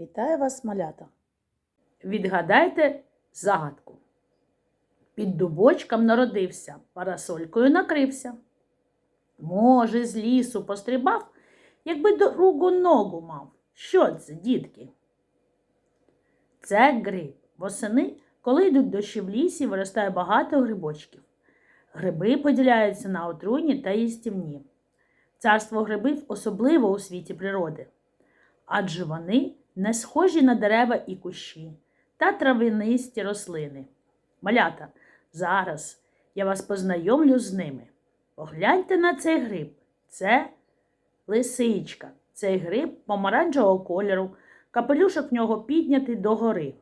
Вітаю вас, малята! Відгадайте загадку. Під дубочком народився, парасолькою накрився. Може, з лісу пострибав, якби другу ногу мав. Що це, дітки? Це гриб. Восени, коли йдуть дощі в лісі, виростає багато грибочків. Гриби поділяються на отруйні та їстівні. Царство грибів особливо у світі природи, адже вони не схожі на дерева і кущі та травянисті рослини. Малята, зараз я вас познайомлю з ними. Погляньте на цей гриб. Це лисичка. Цей гриб помаранчевого кольору, капелюшок в нього піднятий догори.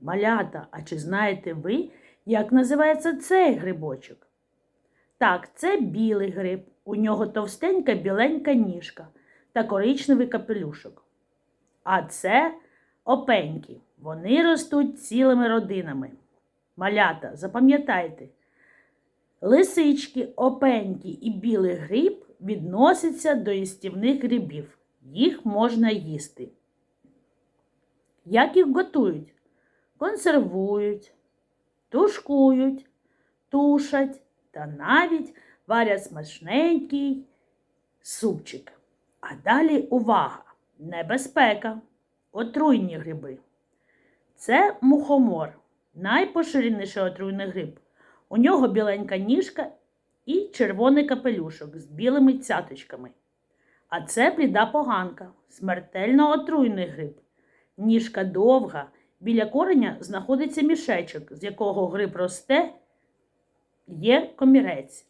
Малята, а чи знаєте ви, як називається цей грибочок? Так, це білий гриб. У нього товстенька біленька ніжка та коричневий капелюшок. А це опеньки. Вони ростуть цілими родинами. Малята, запам'ятайте, лисички, опеньки і білий гриб відносяться до їстівних грибів. Їх можна їсти. Як їх готують? Консервують, тушкують, тушать та навіть варять смачненький супчик. А далі увага! Небезпека, отруйні гриби. Це мухомор, найпоширеніший отруйний гриб. У нього біленька ніжка і червоний капелюшок з білими цяточками. А це бліда поганка, смертельно отруйний гриб. Ніжка довга, біля кореня знаходиться мішечок, з якого гриб росте, є комірець.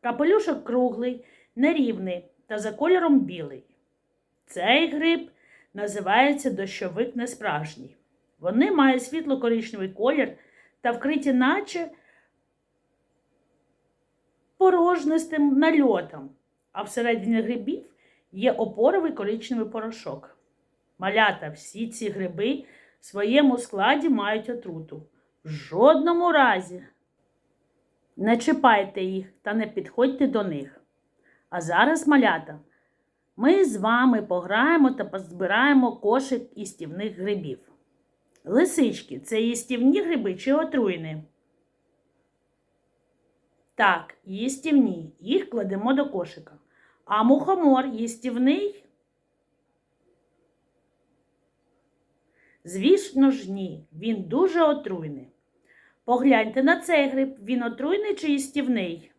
Капелюшок круглий, нерівний та за кольором білий. Цей гриб називається дощовик несправжній. Вони мають світло-коричневий колір та вкриті, наче порожнистим нальотом, а всередині грибів є опоровий коричневий порошок. Малята, всі ці гриби в своєму складі мають отруту. В жодному разі не чіпайте їх та не підходьте до них. А зараз, малята, ми з вами пограємо та позбираємо кошик істівних грибів. Лисички це їстівні гриби чи отруйні? Так, їстівні. Їх кладемо до кошика. А мухомор їстівний? Звісно ж, ні. Він дуже отруйний. Погляньте на цей гриб. Він отруйний чи їстівний?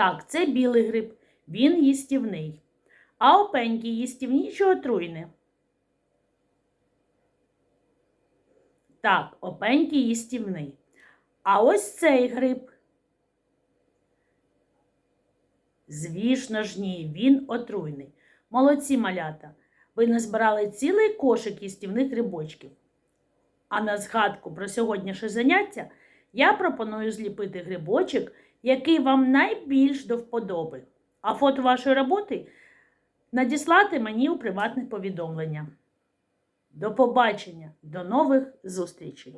Так, це білий гриб. Він їстівний. А опеньки їстівні чи отруйні? Так, опеньки їстівний. А ось цей гриб. Звісно ж, ні, він отруйний. Молодці малята. Ви назбирали цілий кошик їстівних грибочків. А на згадку про сьогоднішнє заняття я пропоную зліпити грибочок, який вам найбільш до вподоби. А фото вашої роботи надіслати мені у приватне повідомлення. До побачення, до нових зустрічей!